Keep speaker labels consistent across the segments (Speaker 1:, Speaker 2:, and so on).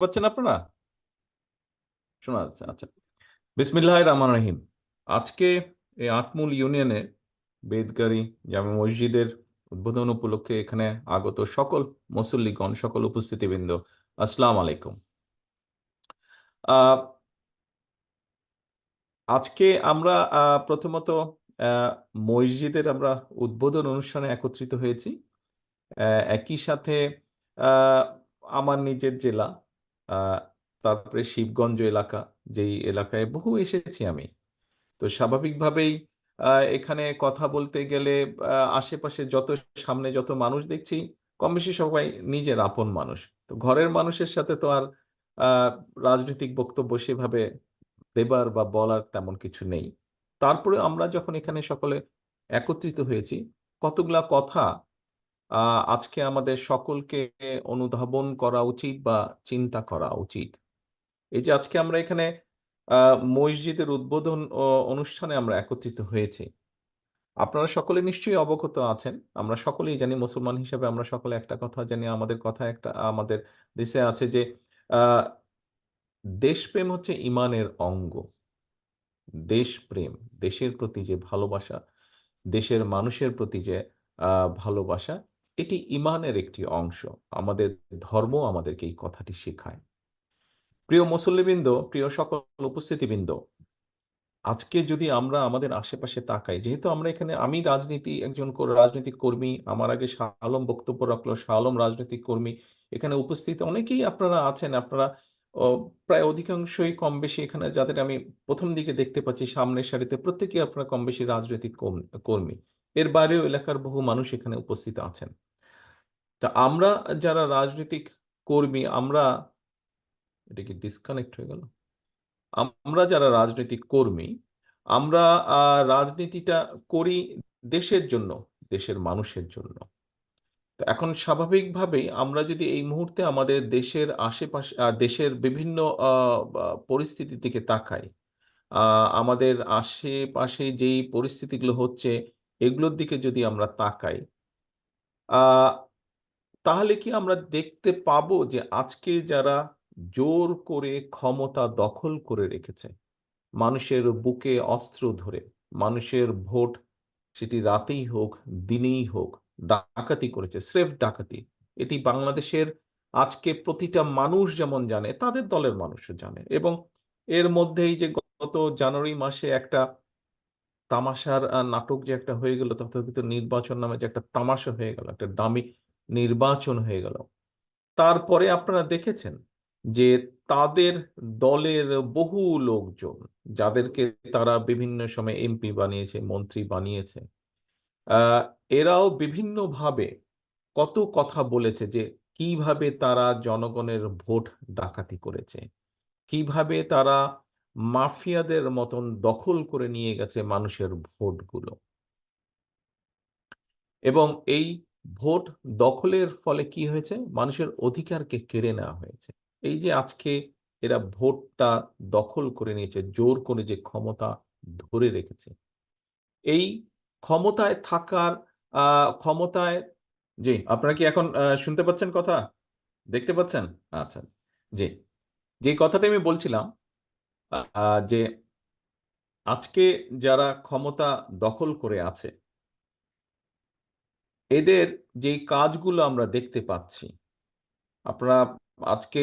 Speaker 1: পাচ্ছেন আপনারা? শোনা যাচ্ছে আচ্ছা। বিসমিল্লাহ রহমান রহিম। আজকে এই আটমূল ইউনিয়নে বেদগাড়ি জামে মসজিদের উদ্বোধন উপলক্ষে এখানে আগত সকল মুসল্লিগণ, সকল উপস্থিতিবৃন্দ, আসসালাম আলাইকুম। আজকে আমরা প্রথমত মসজিদের আমরা উদ্বোধন অনুষ্ঠানে একত্রিত হয়েছি। একই সাথে আমার নিজের জেলা তারপরে শিবগঞ্জ এলাকা, যেই এলাকায় বহু এসেছি আমি। তো স্বাভাবিকভাবেই এখানে কথা বলতে গেলে আশেপাশে যত সামনে যত মানুষ দেখছি কম বেশি সবাই নিজের আপন মানুষ। তো ঘরের মানুষের সাথে তো আর রাজনৈতিক বক্তব্য সেভাবে দেবার বা বলার তেমন কিছু নেই। তারপরে আমরা যখন এখানে সকলে একত্রিত হয়েছি, কতগুলা কথা আজকে আমাদের সকলকে অনুধাবন করা উচিত বা চিন্তা করা উচিত। এই যে আজকে আমরা এখানে মসজিদের উদ্বোধন অনুষ্ঠানে আমরা একত্রিত হয়েছি। আপনারা সকলে নিশ্চয়ই অবগত আছেন। আমরা সকলেই জানি, মুসলমান হিসেবে আমরা সকলে একটা কথা জানি, আমাদের কথা একটা, আমাদের দেশে আছে যে দেশপ্রেম হচ্ছে ইমানের অঙ্গ। দেশপ্রেম, দেশের প্রতি যে ভালোবাসা, দেশের মানুষের প্রতি যে ভালোবাসা এটি ইমানের একটি অংশ। আমাদের ধর্ম আমাদেরকে এই কথাটি শেখায়। প্রিয় মুসল্লিবৃন্দ, প্রিয় সকল উপস্থিতিবৃন্দ, আজকে যদি আমরা আমাদের আশেপাশে তাকাই, যেহেতু আমরা এখানে আমি রাজনীতি, একজন রাজনৈতিক কর্মী, আমার আগে আলম বক্তব্য রাখল আলম রাজনৈতিক কর্মী, এখানে উপস্থিত অনেকেই আপনারা আছেন, আপনারা প্রায় অধিকাংশই কম বেশি এখানে যাদের আমি প্রথম দিকে দেখতে পাচ্ছি, সামনের সারিতে প্রত্যেকেই আপনারা কম বেশি রাজনৈতিক কর্মী। এর বাইরেও এলাকার বহু মানুষ এখানে উপস্থিত আছেন। তা আমরা যারা রাজনৈতিক কর্মী, আমরা, এটা কি ডিসকানেক্ট হয়ে গেল? আমরা যারা রাজনৈতিক কর্মী, আমরা রাজনীতিটা করি দেশের জন্য, দেশের মানুষের জন্য। এখন স্বাভাবিকভাবেই আমরা যদি এই মুহূর্তে আমাদের দেশের আশেপাশে দেশের বিভিন্ন পরিস্থিতির দিকে তাকাই আমাদের আশেপাশে যেই পরিস্থিতিগুলো হচ্ছে, এগুলোর দিকে যদি আমরা তাকাই তাহলে কি আমরা দেখতে পাবো যে আজকে যারা জোর করে ক্ষমতা দখল করে রেখেছে, মানুষের বুকে অস্ত্র ধরে, মানুষের ভোট সেটি রাতেই হোক, দিনেই হোক, ডাকাতি করেছে, স্রেফ ডাকাতি, এটি বাংলাদেশের আজকে প্রতিটা মানুষ যেমন জানে, তাদের দলের মানুষও জানে এবং এর মধ্যেই যে গত জানুয়ারি মাসে একটা তামাশার নাটক যে একটা হয়ে গেল তথাকথিত নির্বাচন নামে যে একটা তামাশা হয়ে গেল, একটা ডামি নির্বাচন হয়ে গেল। তারপরে আপনারা দেখেছেন যে তাদের দলের বহু লোকজন, যাদেরকে তারা বিভিন্ন সময় এমপি বানিয়েছে, মন্ত্রী বানিয়েছে এরাও বিভিন্নভাবে কত কথা বলেছে যে কীভাবে তারা জনগণের ভোট ডাকাতি করেছে, কীভাবে তারা মাফিয়াদের মতন দখল করে নিয়ে গেছে মানুষের ভোটগুলো। এবং এই ভোট দখলের ফলে কি হয়েছে? মানুষের অধিকারকে কেড়ে নেওয়া হয়েছে। এই যে আজকে এরা ভোটটা দখল করে নিয়েছে, জোর করে যে ক্ষমতা ধরে রেখেছে, এই ক্ষমতায় থাকার ক্ষমতায় জি, আপনারা কি এখন শুনতে পাচ্ছেন কথা? দেখতে পাচ্ছেন? আচ্ছা জি, যে কথাটা আমি বলছিলাম যে আজকে যারা ক্ষমতা দখল করে আছে এদের যে কাজগুলো আমরা দেখতে পাচ্ছি, আপনারা আজকে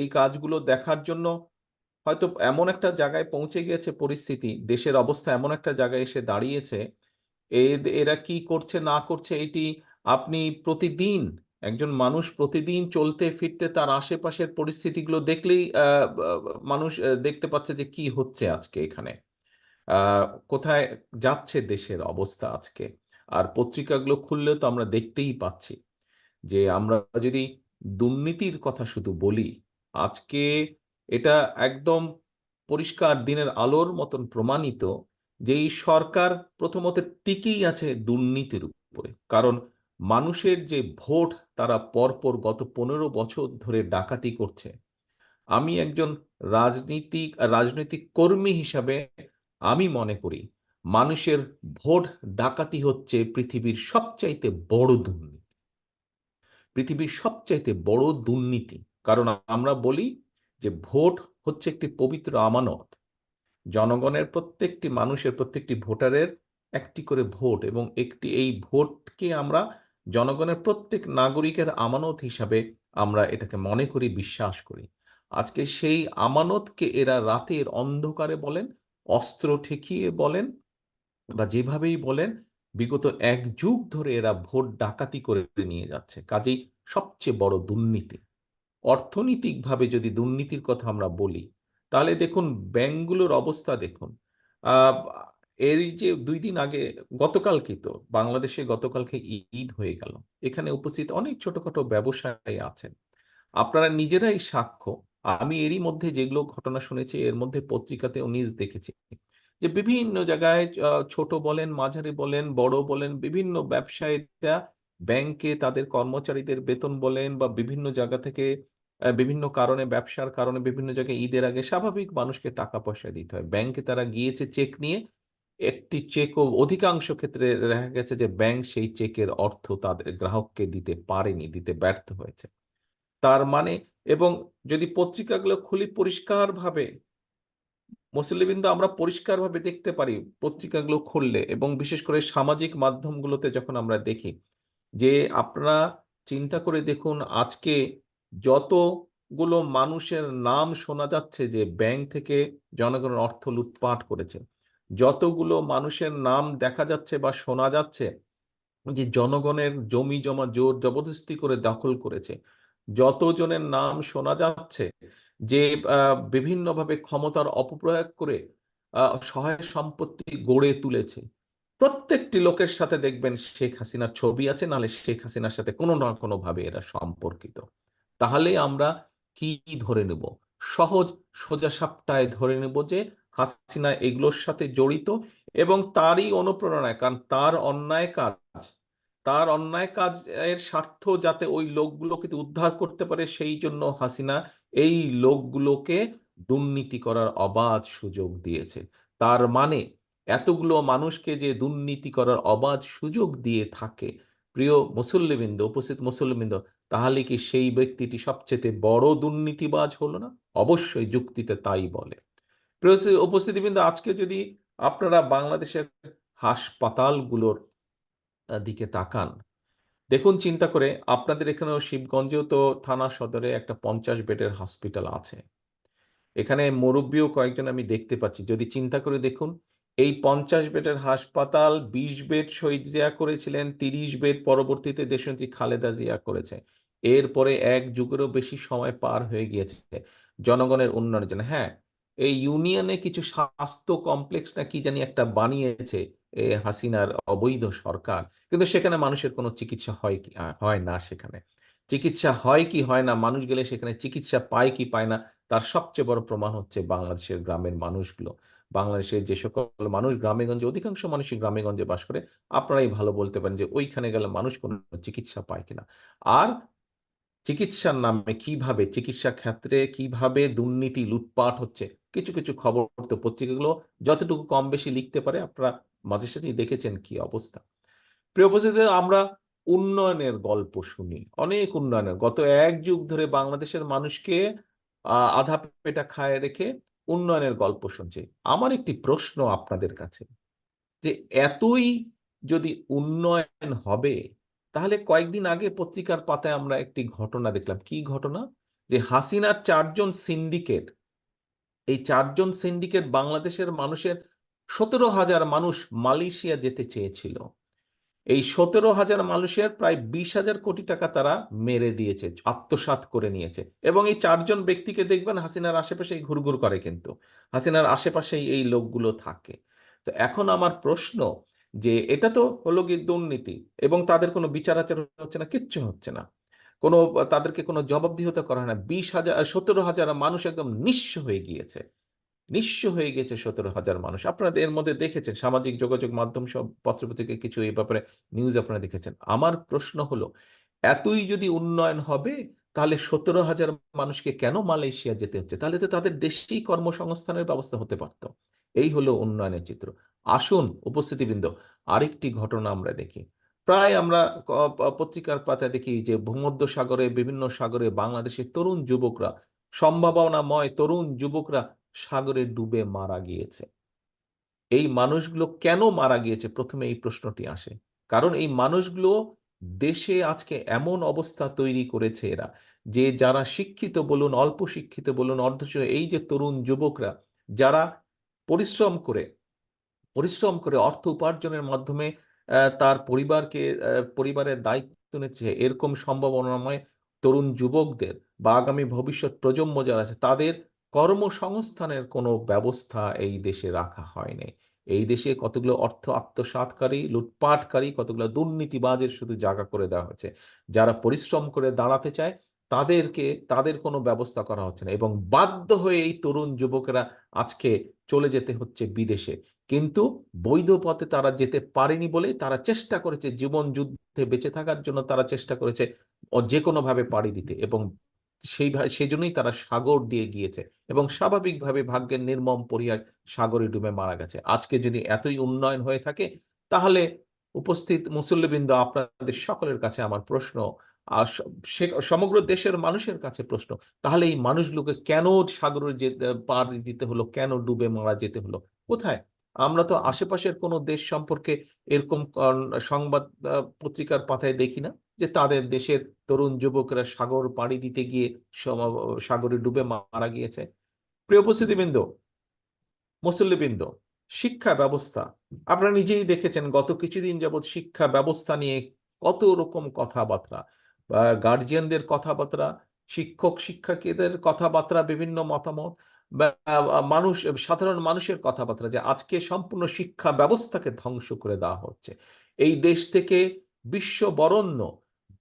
Speaker 1: এই কাজগুলো দেখার জন্য হয়তো এমন একটা জায়গায় পৌঁছে গিয়েছে পরিস্থিতি, দেশের অবস্থা এমন একটা জায়গায় এসে দাঁড়িয়েছে এরা কি করছে না করছে এটি আপনি প্রতিদিন, একজন মানুষ প্রতিদিন চলতে ফিরতে তার আশেপাশের পরিস্থিতিগুলো দেখলেই মানুষ দেখতে পাচ্ছে যে কি হচ্ছে আজকে এখানে কোথায় যাচ্ছে দেশের অবস্থা আজকে। আর পত্রিকাগুলো খুললেও তো আমরা দেখতেই পাচ্ছি যে আমরা যদি দুর্নীতির কথা শুধু বলি, আজকে এটা একদম পরিষ্কার দিনের আলোর মতন প্রমাণিত যে এই সরকার প্রথমত টিকেই আছে দুর্নীতির উপরে। কারণ মানুষের যে ভোট তারা পরপর গত পনেরো বছর ধরে ডাকাতি করছে। আমি একজন রাজনীতিক, রাজনৈতিক কর্মী হিসাবে আমি মনে করি মানুষের ভোট ডাকাতি হচ্ছে পৃথিবীর সবচাইতে বড় দুর্নীতি। পৃথিবীর সবচাইতে বড় দুর্নীতি। কারণ আমরা বলি যে ভোট হচ্ছে একটি পবিত্র আমানত। জনগণের প্রত্যেকটি মানুষের প্রত্যেকটি ভোটারের একটি করে ভোট এবং একটি এই ভোটকে আমরা জনগণের প্রত্যেক নাগরিকের আমানত হিসাবে আমরা এটাকে মনে করি, বিশ্বাস করি। আজকে সেই আমানতকে এরা রাতের অন্ধকারে বলেন, অস্ত্র ঠেকিয়ে বলেন বা যেভাবেই বলেন, বিগত এক যুগ ধরে এরা ভোট ডাকাতি করে নিয়ে যাচ্ছে। কাজেই সবচেয়ে বড় দুর্নীতি। অর্থনৈতিকভাবে যদি দুর্নীতির কথা আমরা বলি, তাহলে দেখুন ব্যাংকগুলোর অবস্থা দেখুন। এর যে দুই দিন আগে, গতকালকে তো, বাংলাদেশে গতকালকে ঈদ হয়ে গেল। এখানে উপস্থিত অনেক ছোটখাটো ব্যবসায়ী আছেন। আপনারা নিজেরাই সাক্ষ্য, আমি এরই মধ্যে যেগুলো ঘটনা শুনেছি, এর মধ্যে পত্রিকাতেও নিজ দেখেছি। যে বিভিন্ন জায়গায় ছোট বলেন, মাঝারি বলেন, বড় বলেন, বিভিন্ন ব্যবসায়ীরা ব্যাংকে তাদের কর্মচারীদের বেতন বলেন বা বিভিন্ন জায়গা থেকে বিভিন্ন কারণে, ব্যবসার কারণে বিভিন্ন জায়গায় ঈদের আগে স্বাভাবিক মানুষকে টাকা পয়সা দিতে হয়। ব্যাংকে তারা গিয়েছে চেক নিয়ে, একটি চেকও অধিকাংশ ক্ষেত্রে দেখা গেছে যে ব্যাংক সেই চেকের অর্থ তাদের গ্রাহককে দিতে পারেনি, দিতে ব্যর্থ হয়েছে। তার মানে এবং যদি পত্রিকাগুলো খুলি পরিষ্কারভাবে মুসলিমবিন্দু আমরা পরিষ্কারভাবে দেখতে পারি পত্রিকাগুলো খুললে এবং বিশেষ করে সামাজিক মাধ্যমগুলোতে যখন আমরা দেখি যে আপনারা চিন্তা করে দেখুন আজকে যতগুলো মানুষের নাম শোনা যাচ্ছে যে ব্যাংক থেকে জনগণের অর্থ লুটপাট করেছে, যতগুলো মানুষের নাম দেখা যাচ্ছে বা শোনা যাচ্ছে যে জনগণের জমি জমা জোর জবরদস্তি করে দখল করেছে, যতজনের নাম শোনা যাচ্ছে যে বিভিন্নভাবে ক্ষমতার অপপ্রয়োগ করে সহায় সম্পত্তি গড়ে তুলেছে। প্রত্যেকটি লোকের সাথে দেখবেন শেখ হাসিনার ছবি আছে, নাহলে শেখ হাসিনার সাথে কোনো না কোনো ভাবে এরা সম্পর্কিত। তাহলে আমরা কি ধরে নেব? সহজ সোজা সাপটায় ধরে নেব যে, হাসিনা এগুলোর সাথে জড়িত এবং তারই অনুপ্রেরণায়, কারণ তার অন্যায় কাজ তার অন্যায় কাজের স্বার্থ যাতে ওই লোকগুলোকে উদ্ধার করতে পারে, সেই জন্য হাসিনা এই লোকগুলোকে দুর্নীতি করার অবাধ সুযোগ দিয়েছে। তার মানে এতগুলো মানুষকে যে দুর্নীতি করার অবাধ সুযোগ দিয়ে থাকে। প্রিয় মুসল্লিবৃন্দ, উপস্থিত মুসল্লিবৃন্দ, তাহলে কি সেই ব্যক্তিটি সবচেয়ে বড় দুর্নীতিবাজ হলো না? অবশ্যই যুক্তিতে তাই বলে। প্রিয় উপস্থিতিবৃন্দ, আজকে যদি আপনারা বাংলাদেশের হাসপাতালগুলোর দিকে তাকান। দেখুন, চিন্তা করে আপনাদের এখানেও শিবগঞ্জেও তো থানা সদরে একটা পঞ্চাশ বেডের হসপিটাল আছে। এখানে মুরব্বীও কয়েকজন আমি দেখতে পাচ্ছি। যদি চিন্তা করে দেখুন, এই পঞ্চাশ বেডের হাসপাতাল বিশ বেড শহীদ জিয়া করেছিলেন, তিরিশ বেড পরবর্তীতে দেশনেত্রী খালেদা জিয়া করেছে। এরপরে এক যুগেরও বেশি সময় পার হয়ে গিয়েছে জনগণের উন্নয়নের জন্য। হ্যাঁ এই ইউনিয়নে কিছু স্বাস্থ্য কমপ্লেক্স না কি জানি একটা বানিয়েছে হাসিনার অবৈধ সরকার। কিন্তু সেখানে মানুষের কোনো চিকিৎসা হয় কি হয় না সেখানে। চিকিৎসা হয় কি, হয় না, মানুষ গেলে সেখানে চিকিৎসা পায় কি, পায় না, তার সবচেয়ে বড় প্রমাণ হচ্ছে বাংলাদেশের গ্রামের মানুষগুলো। বাংলাদেশের যে সকল মানুষ গ্রামেগঞ্জে, অধিকাংশ মানুষই গ্রামেগঞ্জে বাস করে, আপনারাই ভালো বলতে পারেন যে ওইখানে গেলে মানুষ কোনো চিকিৎসা পায় কিনা। আর চিকিৎসার নামে কীভাবে চিকিৎসা ক্ষেত্রে কীভাবে দুর্নীতি, লুটপাট হচ্ছে, কিছু কিছু খবর তো পত্রিকাগুলো যতটুকু কম বেশি লিখতে পারে, আপনারা মাঝে সাথেই দেখেছেন কি অবস্থা। প্রিয় আমরা উন্নয়নের গল্প শুনি, অনেক উন্নয়নের। গত এক যুগ ধরে বাংলাদেশের মানুষকে আধা পেটা খায় রেখে উন্নয়নের গল্প শুনছি। আমার একটি প্রশ্ন আপনাদের কাছে, যে এতই যদি উন্নয়ন হবে তাহলে কয়েকদিন আগে পত্রিকার পাতায় আমরা একটি ঘটনা দেখলাম। কি ঘটনা? যে হাসিনার চারজন সিন্ডিকেট, এই চারজন সিন্ডিকেট বাংলাদেশের মানুষের সতেরো হাজার মানুষ মালয়েশিয়া যেতে চেয়েছিল। এই সতেরো হাজার মানুষের প্রায় বিশ হাজার কোটি টাকা তারা মেরে দিয়েছে, আত্মসাৎ করে নিয়েছে। এবং এই চারজন ব্যক্তিকে দেখবেন হাসিনার আশেপাশেই ঘুরঘুর করে কিন্তু। হাসিনার আশেপাশেই এই লোকগুলো থাকে। তো এখন আমার প্রশ্ন যে এটা তো হলো গিয়ে দুর্নীতি এবং তাদের কোনো বিচার আচার হচ্ছে না, কিচ্ছু হচ্ছে না। কোনো, তাদেরকে কোনো জবাবদিহিতা করা হয় না। বিশ হাজার, সতেরো হাজার মানুষ একদম নিঃস্ব হয়ে গিয়েছে। নিঃস্ব হয়ে গেছে সতেরো হাজার মানুষ। আপনারা এর মধ্যে দেখেছেন, সামাজিক যোগাযোগ মাধ্যম সব পত্রপত্রিকা কিছু এই ব্যাপারে নিউজ আপনারা দেখেছেন। আমার প্রশ্ন হলো, এতই যদি উন্নয়ন হবে, তাহলে সতেরো হাজার মানুষকে কেন মালয়েশিয়া যেতে হচ্ছে? তাহলে তো তাদের দেশেই কর্মসংস্থানের ব্যবস্থা হতে পারত। এই হলো উন্নয়নের চিত্র। আসুন, উপস্থিতিবৃন্দ, আরেকটি ঘটনা আমরা দেখি। প্রায় আমরা পত্রিকার পাতায় দেখি যে ভূমধ্য সাগরে বিভিন্ন সাগরে বাংলাদেশের তরুণ যুবকরা, সম্ভাবনাময় তরুণ যুবকরা সাগরে ডুবে মারা গিয়েছে। এই মানুষগুলো কেন মারা গিয়েছে? প্রথমে এই প্রশ্নটি আসে। কারণ এই মানুষগুলো দেশে আজকে এমন অবস্থা তৈরি করেছে এরা, যে যারা শিক্ষিত বলুন, অল্প শিক্ষিত বলুন, অর্ধ এই যে তরুণ যুবকরা, যারা পরিশ্রম করে পরিশ্রম করে অর্থ উপার্জনের মাধ্যমে তার পরিবারকে পরিবারের দায়িত্ব নিচ্ছে, এরকম সম্ভাবনাময় তরুণ যুবকদের বা আগামী ভবিষ্যৎ প্রজন্ম যারা আছে, তাদের কর্মসংস্থানের কোনো ব্যবস্থা এই দেশে রাখা হয়নি। এই দেশে কতগুলো অর্থ আত্মসাৎকারী লুটপাটকারী, কতগুলো দুর্নীতিবাজের শুধু জায়গা করে দেওয়া হচ্ছে। যারা পরিশ্রম করে দাঁড়াতে চায়, তাদেরকে, তাদের কোনো ব্যবস্থা করা হচ্ছে না। এবং বাধ্য হয়ে এই তরুণ যুবকেরা আজকে চলে যেতে হচ্ছে বিদেশে। কিন্তু বৈধ পথে তারা যেতে পারেনি বলে তারা চেষ্টা করেছে জীবন যুদ্ধে বেঁচে থাকার জন্য তারা চেষ্টা করেছে যে কোনো ভাবে পাড়ি দিতে এবং সেই সেজন্যই তারা সাগর দিয়ে গিয়েছে এবং স্বাভাবিকভাবে ভাগ্যের নির্মম পরিহার সাগরে ডুবে মারা গেছে। আজকে যদি এতই উন্নয়ন হয়ে থাকে, তাহলে উপস্থিত মুসল্লিবৃন্দ আপনাদের সকলের কাছে আমার প্রশ্ন, আর সমগ্র দেশের মানুষের কাছে প্রশ্ন, তাহলে এই মানুষগুলোকে কেন সাগরে যেতে পার দিতে হলো, কেন ডুবে মারা যেতে হলো? কোথায়? আমরা তো আশেপাশের কোনো দেশ সম্পর্কে এরকম সংবাদ পত্রিকার পাতায় দেখি না যে তাদের দেশের তরুণ যুবকরা সাগর পাড়ি দিতে গিয়ে সাগরে ডুবে মারা গিয়েছে। প্রিয় উপস্থিতিবৃন্দ, মুসল্লিবৃন্দ, শিক্ষা ব্যবস্থা। আপনারা নিজেই দেখেছেন গত কিছুদিন যাবৎ শিক্ষা ব্যবস্থা নিয়ে কত রকম কথাবার্তা। গার্জিয়ানদের কথাবার্তা শিক্ষক শিক্ষার্থীদের কথাবার্তা, বিভিন্ন মতামত। মানুষ, সাধারণ মানুষের কথাবার্তা যে আজকে সম্পূর্ণ শিক্ষা ব্যবস্থাকে ধ্বংস করে দেওয়া হচ্ছে। এই দেশ থেকে বিশ্ব বরণ্য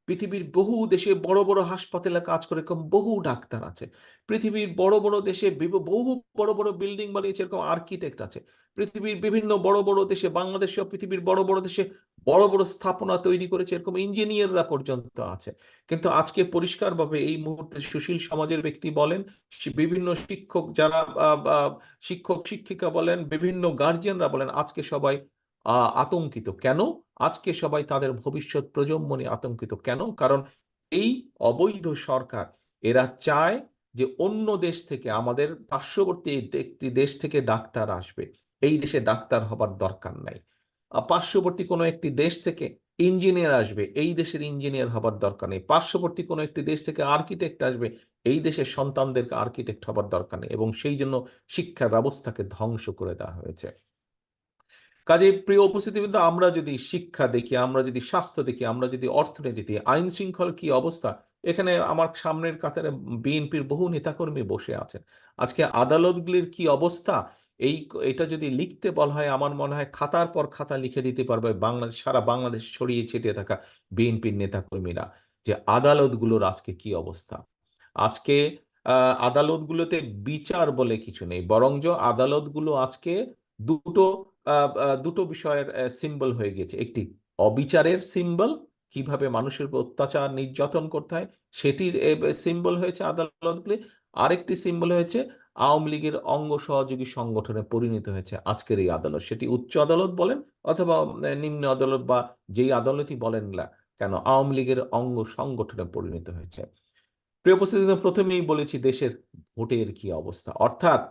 Speaker 1: পৃথিবীর বহু দেশে বড় বড় হাসপাতালে কাজ করে, এরকম বহু ডাক্তার আছে। পৃথিবীর বড় বড় দেশে বহু বড় বড় বিল্ডিং বানিয়েছে, এরকম আর্কিটেক্ট আছে। পৃথিবীর বিভিন্ন বড় বড় দেশে, বাংলাদেশেও পৃথিবীর বড় বড় দেশে বড় বড় স্থাপনা তৈরি করেছে, এরকম ইঞ্জিনিয়াররা পর্যন্ত আছে। কিন্তু আজকে পরিষ্কারভাবে এই মুহূর্তে সুশীল সমাজের ব্যক্তি বলেন বিভিন্ন শিক্ষক যারা শিক্ষক, শিক্ষিকা বলেন, বিভিন্ন গার্জিয়ানরা বলেন, আজকে সবাই আতঙ্কিত। কেন? আজকে সবাই তাদের ভবিষ্যৎ প্রজন্ম নিয়ে আতঙ্কিত। কেন? কারণ এই অবৈধ সরকার, এরা চায় যে অন্য দেশ থেকে, আমাদের পার্শ্ববর্তী একটি দেশ থেকে ডাক্তার আসবে। এই দেশে ডাক্তার হবার দরকার নাই। পার্শ্ববর্তী কোনো একটি দেশ থেকে ইঞ্জিনিয়ার আসবে, এই দেশের ইঞ্জিনিয়ার হবার দরকার নেই। পার্শ্ববর্তী কোনো একটি দেশ থেকে আর্কিটেক্ট আসবে, এই দেশের সন্তানদেরকে আর্কিটেক্ট হবার দরকার নেই। এবং সেই জন্য শিক্ষা ব্যবস্থাকে ধ্বংস করে দেওয়া হয়েছে। কাজে প্রিয় উপস্থিতিবৃন্দ, আমরা যদি শিক্ষা দেখি, আমরা যদি স্বাস্থ্য দেখি, আমরা যদি অর্থনীতি দেখি, আইন শৃঙ্খল কি অবস্থা? এখানে আমার সামনের কাতারে বিএনপির বহু নেতাকর্মী বসে আছেন। আজকে আদালতগুলির কি অবস্থা? এই এটা যদি লিখতে বলা হয়, আমার মনে হয় খাতার পর খাতা লিখে দিতে পারবে বাংলাদেশ, সারা বাংলাদেশ ছড়িয়ে ছিটিয়ে থাকা বিএনপির নেতাকর্মীরা। যে আদালতগুলোর আজকে কি অবস্থা? আজকে আদালতগুলোতে বিচার বলে কিছু নেই, বরঞ্চ আদালতগুলো আজকে দুটো দুটো বিষয়ের সিম্বল হয়ে গেছে একটি অবিচারের সিম্বল কীভাবে মানুষের উপর অত্যাচার নির্যাতন করতে হয়, সেটির সিম্বল হয়েছে আদালতগুলি। আরেকটি সিম্বল হয়েছে, আওয়ামী লীগের অঙ্গ সহযোগী সংগঠনে পরিণত হয়েছে আজকের এই আদালত। সেটি উচ্চ আদালত বলেন অথবা নিম্ন আদালত বা যেই আদালতই বলেন না কেন, আওয়ামী লীগের অঙ্গ সংগঠনে পরিণত হয়েছে। প্রিয় উপস্থিতি প্রথমেই বলেছি দেশের ভোটের কি অবস্থা। অর্থাৎ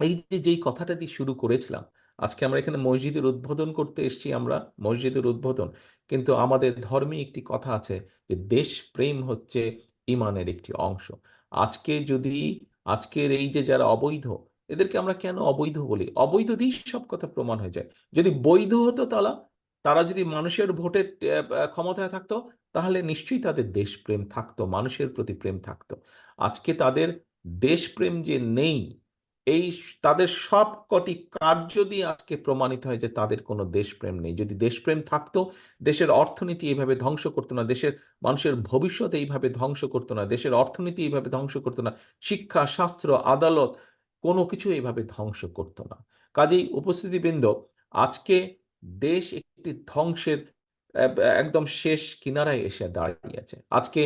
Speaker 1: এই যে, যেই কথাটা দিয়ে শুরু করেছিলাম আজকে আমরা এখানে মসজিদের উদ্বোধন করতে এসেছি আমরা মসজিদের উদ্বোধন। কিন্তু আমাদের ধর্মে একটি কথা আছে যে দেশ প্রেম হচ্ছে ইমানের একটি অংশ। আজকে যদি আজকের এই যে যারা অবৈধ এদেরকে আমরা কেন অবৈধ বলি? অবৈধ দিয়েই সব কথা প্রমাণ হয়ে যায়। যদি বৈধ হতো তারা তারা যদি মানুষের আহ, ক্ষমতায় থাকতো তাহলে নিশ্চয়ই তাদের দেশপ্রেম থাকতো মানুষের প্রতি প্রেম থাকতো। আজকে তাদের দেশপ্রেম যে নেই এই তাদের সব কটি কার্য দিয়ে আজকে প্রমাণিত হয় যে তাদের কোনো দেশপ্রেম নেই। যদি দেশপ্রেম থাকতো, দেশের অর্থনীতি এইভাবে ধ্বংস করতো না, দেশের মানুষের ভবিষ্যৎ এইভাবে ধ্বংস করতো না, দেশের অর্থনীতি এইভাবে ধ্বংস করতো না, শিক্ষা, শাস্ত্র, আদালত, কোনো কিছু এইভাবে ধ্বংস করতো না। কাজেই উপস্থিতিবৃন্দ, আজকে দেশ একটি ধ্বংসের একদম শেষ কিনারায় এসে দাঁড়িয়ে আছে আজকে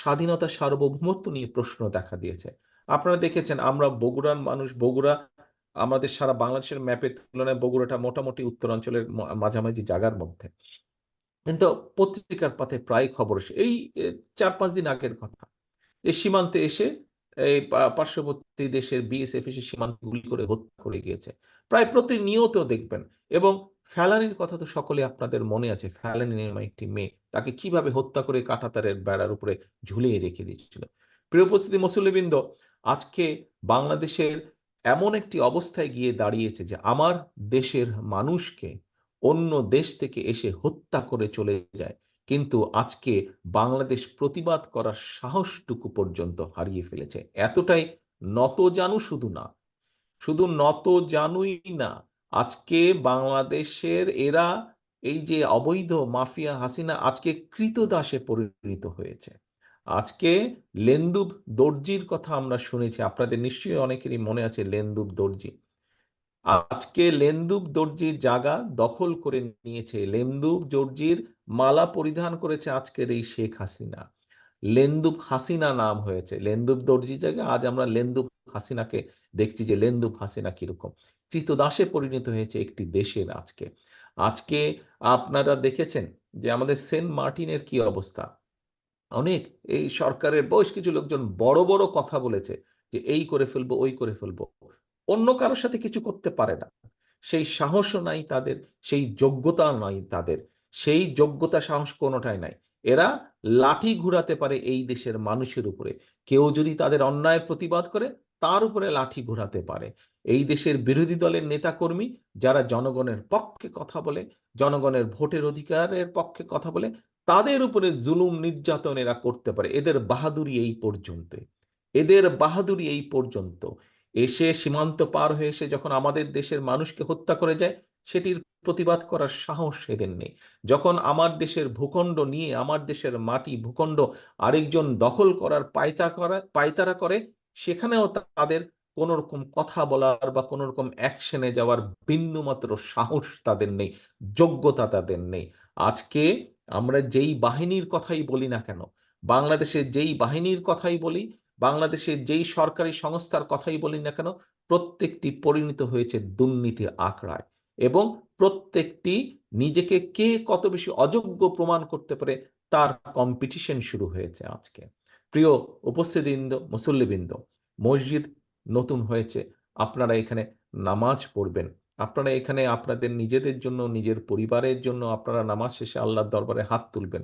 Speaker 1: স্বাধীনতা সার্বভৌমত্ব নিয়ে প্রশ্ন দেখা দিয়েছে। আপনারা দেখেছেন আমরা বগুড়ার মানুষ, বগুড়া আমাদের সারা বাংলাদেশের ম্যাপের তুলনায় বগুড়াটা মোটামুটি উত্তরাঞ্চলের মাঝামাঝি জায়গার মধ্যে। কিন্তু পত্রিকার পাতে প্রায় খবর এই চার পাঁচ দিন আগের কথা, যে সীমান্তে এসে এই পার্শ্ববর্তী দেশের বিএসএফ এসে সীমান্ত গুলি করে হত্যা করে গিয়েছে। প্রায় প্রতিনিয়ত দেখবেন এবং ফ্যালানির কথা তো সকলে আপনাদের মনে আছে ফ্যালানি নামে একটি মেয়ে, তাকে কীভাবে হত্যা করে কাঁটাতারের বেড়ার উপরে ঝুলিয়ে রেখে দিয়েছিল। প্রিয় উপস্থিতি মুসল্লিবৃন্দ আজকে বাংলাদেশের এমন একটি অবস্থায় গিয়ে দাঁড়িয়েছে যে আমার দেশের মানুষকে অন্য দেশ থেকে এসে হত্যা করে চলে যায়। কিন্তু আজকে বাংলাদেশ প্রতিবাদ করার সাহসটুকু পর্যন্ত হারিয়ে ফেলেছে। এতটাই নত জানু শুধু না, শুধু নত জানুই না, আজকে বাংলাদেশের এরা এই যে অবৈধ মাফিয়া হাসিনা আজকে কৃতদাসে পরিণত হয়েছে। আজকে লেন্দুব দর্জির কথা আমরা শুনেছি, আপনাদের নিশ্চয়ই অনেকেরই মনে আছে লেন্দুব দর্জি। আজকে লেন্দুব দর্জির জায়গা দখল করে নিয়েছে লেন্দুব দর্জির মালা পরিধান করেছে আজকের এই শেখ হাসিনা। লেন্দুব হাসিনা নাম হয়েছে। লেন্দুব দর্জির জায়গায় আজ আমরা লেন্দুব হাসিনাকে দেখছি যে লেন্দুব হাসিনা কীরকম। কৃতদাসে পরিণত হয়েছে একটি দেশের আজকে। আজকে আপনারা দেখেছেন যে আমাদের সেন্ট মার্টিনের কি অবস্থা? অনেক, এই সরকারের বয়স কিছু লোকজন বড় বড় কথা বলেছে যে এই করে ফেলব, ওই করে ফেলব। অন্য কারোর সাথে কিছু করতে পারে না। সেই সাহসও নাই তাদের, সেই যোগ্যতা নাই তাদের। সেই যোগ্যতা সাহস কোনোটাই নাই। এরা লাঠি ঘুরাতে পারে এই দেশের মানুষের উপরে। কেউ যদি তাদের অন্যায়ের প্রতিবাদ করে, তার উপরে লাঠি ঘোরাতে পারে। এই দেশের বিরোধী দলের নেতাকর্মী যারা জনগণের পক্ষে কথা বলে, জনগণের ভোটের অধিকারের পক্ষে কথা বলে তাদের উপরে জুলুম নির্যাতন এরা করতে পারে। এদের বাহাদুরি এই পর্যন্ত। এদের বাহাদুরি এই পর্যন্ত। এসে সীমান্ত পার হয়ে এসে যখন আমাদের দেশের মানুষকে হত্যা করে যায়, সেটির প্রতিবাদ করার সাহস এদের নেই। যখন আমার দেশের ভূখণ্ড নিয়ে আমার দেশের মাটি ভূখণ্ড আরেকজন দখল করার পায়তা করা, পায়তারা করে, সেখানেও তাদের কোন রকম কথা বলার বা কোন রকম অ্যাকশনে যাওয়ার বিন্দুমাত্র সাহস তাদের নেই, যোগ্যতা তাদের নেই। আজকে আমরা যেই বাহিনীর কথাই বলি না কেন, বাংলাদেশের যেই বাহিনীর কথাই বলি, বাংলাদেশের যেই সরকারি সংস্থার কথাই বলি না কেন, প্রত্যেকটি পরিণত হয়েছে দুর্নীতি আঁকড়ায় এবং প্রত্যেকটি নিজেকে কে কত বেশি অযোগ্য প্রমাণ করতে পারে তার কম্পিটিশন শুরু হয়েছে আজকে। প্রিয় উপস্থিতিবৃন্দ, মুসল্লিবৃন্দ, মসজিদ নতুন হয়েছে, আপনারা এখানে নামাজ পড়বেন। আপনারা এখানে আপনাদের নিজেদের জন্য, নিজের পরিবারের জন্য আপনারা নামাজ শেষে আল্লাহর দরবারে হাত তুলবেন,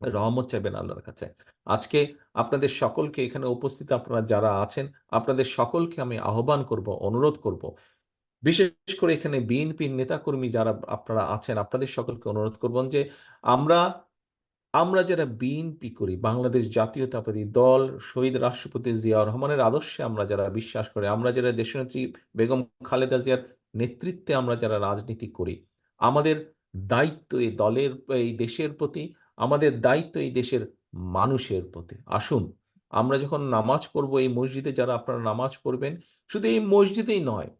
Speaker 1: রহমত চাইবেন আল্লাহর কাছে। আজকে আপনাদের সকলকে এখানে উপস্থিত আপনারা যারা আছেন, আপনাদের সকলকে আমি আহ্বান করব, অনুরোধ করব। বিশেষ করে এখানে বিএনপির নেতাকর্মী যারা আপনারা আছেন, আপনাদের সকলকে অনুরোধ করবেন যে আমরা আমরা যারা বিএনপি করি, বাংলাদেশ জাতীয়তাবাদী দল, শহীদ রাষ্ট্রপতি জিয়া রহমানের আদর্শে আমরা যারা বিশ্বাস করি, আমরা যারা দেশনেত্রী বেগম খালেদা জিয়ার নেতৃত্বে আমরা যারা রাজনীতি করি, আমাদের দায়িত্ব এই দলের, এই দেশের প্রতি, আমাদের দায়িত্ব এই দেশের মানুষের প্রতি। আসুন, আমরা যখন নামাজ পড়ব এই মসজিদে, যারা আপনারা নামাজ পড়বেন, শুধু এই মসজিদেই নয়,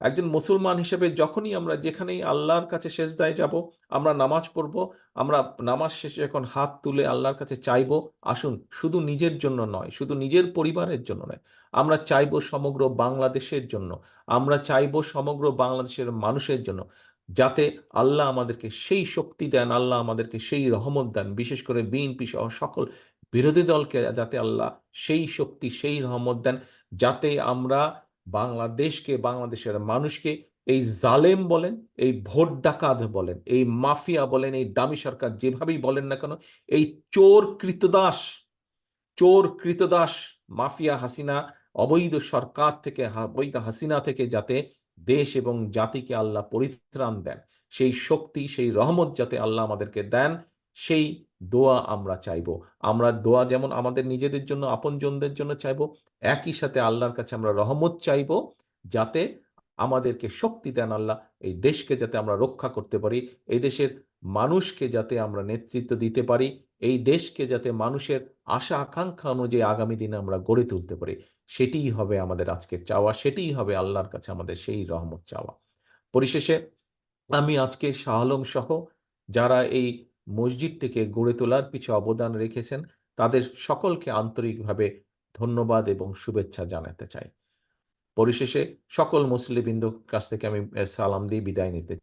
Speaker 1: একজন মুসলমান হিসেবে যখনই আমরা যেখানেই আল্লাহর কাছে শেষ দায় যাব, আমরা নামাজ পড়ব, আমরা নামাজ শেষে যখন হাত তুলে আল্লাহর কাছে চাইব, আসুন, শুধু নিজের জন্য নয়, শুধু নিজের পরিবারের জন্য নয় আমরা চাইব সমগ্র বাংলাদেশের জন্য, আমরা চাইব সমগ্র বাংলাদেশের মানুষের জন্য, যাতে আল্লাহ আমাদেরকে সেই শক্তি দেন, আল্লাহ আমাদেরকে সেই রহমত দেন, বিশেষ করে বিএনপি সহ সকল বিরোধী দলকে যাতে আল্লাহ সেই শক্তি, সেই রহমত দেন, যাতে আমরা বাংলাদেশকে, বাংলাদেশের মানুষকে এই জালেম বলেন, এই ভোট ডাকাত বলেন, এই মাফিয়া বলেন, এই দামি সরকার যেভাবেই বলেন না কেন, এই চোর কৃতদাস চোর কৃতদাস মাফিয়া হাসিনা অবৈধ সরকার থেকে অবৈধ হাসিনা থেকে যাতে দেশ এবং জাতিকে আল্লাহ পরিত্রাণ দেন। সেই শক্তি, সেই রহমত যাতে আল্লাহ আমাদেরকে দেন, সেই দোয়া আমরা চাইব। আমরা দোয়া যেমন আমাদের নিজেদের জন্য, আপনজনদের জন্য চাইব, একই সাথে আল্লাহর কাছে আমরা রহমত চাইব, যাতে আমাদেরকে শক্তি দেন আল্লাহ, এই দেশকে যাতে আমরা রক্ষা করতে পারি, এই দেশের মানুষকে যাতে আমরা নেতৃত্ব দিতে পারি, এই দেশকে যাতে মানুষের আশা আকাঙ্ক্ষা অনুযায়ী আগামী দিনে আমরা গড়ে তুলতে পারি। সেটিই হবে আমাদের আজকের চাওয়া, সেটিই হবে আল্লাহর কাছে আমাদের সেই রহমত চাওয়া। পরিশেষে আমি আজকে শাহ আলম সহ যারা এই মসজিদটিকে গড়ে তোলার পিছে অবদান রেখেছেন, তাদের সকলকে আন্তরিকভাবে ধন্যবাদ এবং শুভেচ্ছা জানাতে চাই। পরিশেষে সকল মুসলিবিন্দুর কাছ থেকে আমি সালাম দিয়ে বিদায় নিতে